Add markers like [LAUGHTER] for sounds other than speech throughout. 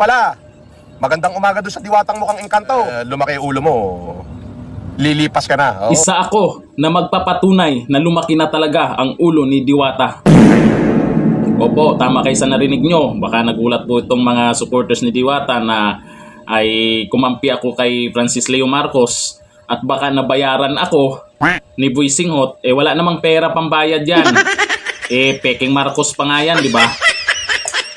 pala, magandang umaga doon sa diwatang mukhang engkanto. Eh, lumaki yung ulo mo, lilipas ka na. Oh. Isa ako na magpapatunay na lumaki na talaga ang ulo ni Diwata. Opo, tama kayo sa narinig nyo. Baka nagulat po itong mga supporters ni Diwata na ay kumampi ako kay Francis Leo Marcos at baka nabayaran ako ni Boy Singhot. Eh wala namang pera pambayad yan. [LAUGHS] Eh peking Marcos pa nga yan, di ba?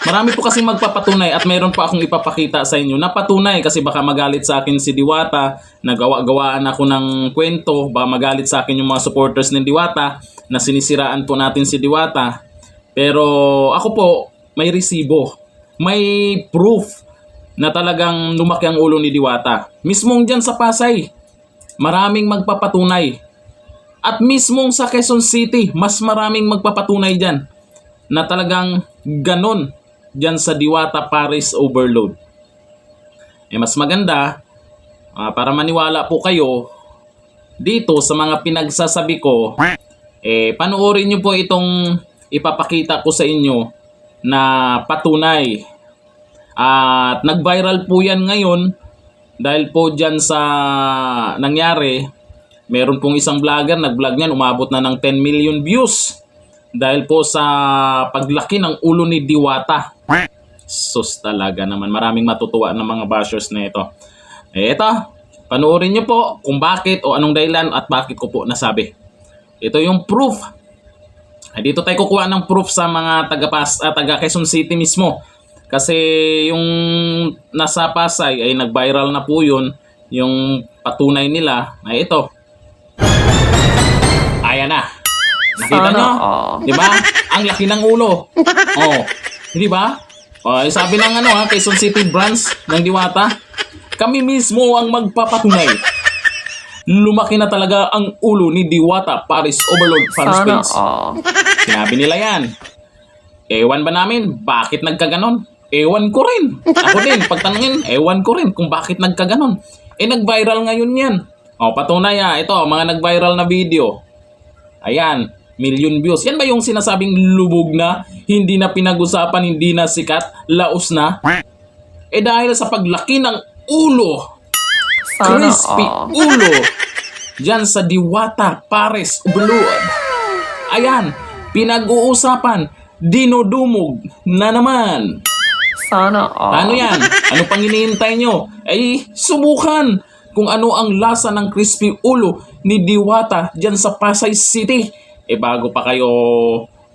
Marami po kasi magpapatunay at mayroon pa akong ipapakita sa inyo na patunay kasi baka magalit sa akin si Diwata, nagawa-gawaan ako ng kwento, baka magalit sa akin yung mga supporters ng Diwata na sinisiraan po natin si Diwata. Pero ako po, may resibo, may proof na talagang lumaki ang ulo ni Diwata. Mismong dyan sa Pasay, maraming magpapatunay. At mismong sa Quezon City, mas maraming magpapatunay dyan na talagang ganon dyan sa Diwata Paris Overload. Eh mas maganda, ah, para maniwala po kayo, dito sa mga pinagsasabi ko, eh panoorin nyo po itong ipapakita ko sa inyo na patunay. At nag-viral po yan ngayon dahil po dyan sa nangyari, meron pong isang vlogger, nag-vlog niyan, umabot na ng 10 million views dahil po sa paglaki ng ulo ni Diwata. Sus talaga naman, maraming matutuwa ng mga bashers na ito. Eh ito, panoorin niyo po kung bakit o anong dahilan at bakit ko po nasabi. Ito yung proof. Ay, dito tayo kukuha ng proof sa mga taga, Pas, ah, taga Quezon City mismo. Kasi yung nasa Pasay ay nag-viral na po yun. Yung patunay nila ay ito. Ayan na. Nakita Sana nyo? all. Di ba? Ang laki ng ulo. Oh. Di ba? Oh, sabi ng ano ha, Quezon City branch ng Diwata, kami mismo ang magpapatunay. Lumaki na talaga ang ulo ni Diwata Paris Overload Fan Sana all. Sinabi nila yan. Ewan ba namin, bakit nagkaganon? Ewan ko rin. Ako din, pagtanungin, ewan ko rin kung bakit nagkaganon. Eh, nag-viral ngayon yan. O, patunay ha, ito, mga nag-viral na video. Ayan, million views. Yan ba yung sinasabing lubog na, hindi na pinag-usapan, hindi na sikat, laos na? Eh dahil sa paglaki ng ulo, Sana crispy all. ulo, [LAUGHS] dyan sa Diwata Pares Blood. Ayan, pinag-uusapan, dinudumog na naman. Sana all. Ano yan? Ano pang hinihintay nyo? Ay, subukan kung ano ang lasa ng crispy ulo ni Diwata dyan sa Pasay City. Eh bago pa kayo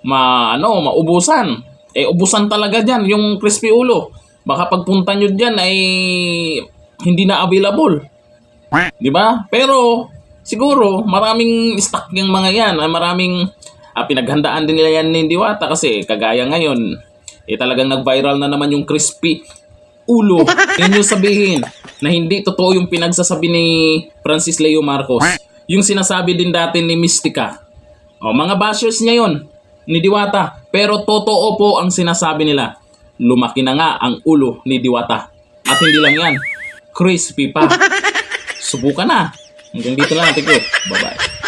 ma, ano, maubusan. Eh ubusan talaga dyan yung crispy ulo. Baka pagpunta nyo dyan ay hindi na available. Di ba? Pero siguro maraming stock yung mga yan. ah, Maraming ah, pinaghandaan din nila yan ni Diwata kasi kagaya ngayon eh talagang nag-viral na naman yung crispy ulo. Yung sabihin na hindi totoo yung pinagsasabi ni Francis Leo Marcos. Yung sinasabi din dati ni Mystica. O, mga bashers niya yun, ni Diwata. Pero totoo po ang sinasabi nila. Lumaki na nga ang ulo ni Diwata. At hindi lang yan, crispy pa. [LAUGHS] Subukan na. Hanggang dito lang natin ko. Bye-bye.